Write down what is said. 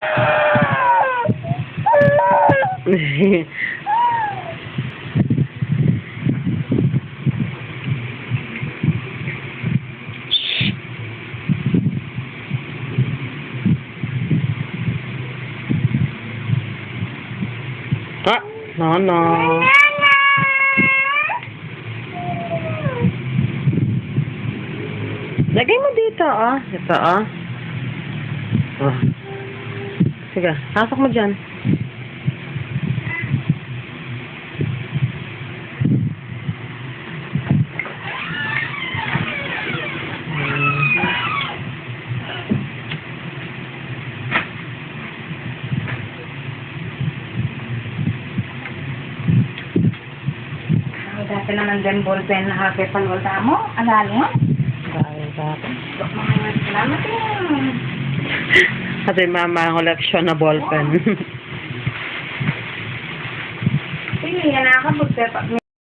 ah, no, no. Lagay mo dito, ah. Ito, ah. Oh. Sige, pasok mo dyan. Dati naman din ballpen na happy panwalta mo. Alala mo? Dahil mga salamat eh. Kasi mama ang koleksyon na ballpen. Yan nakakabot. Pero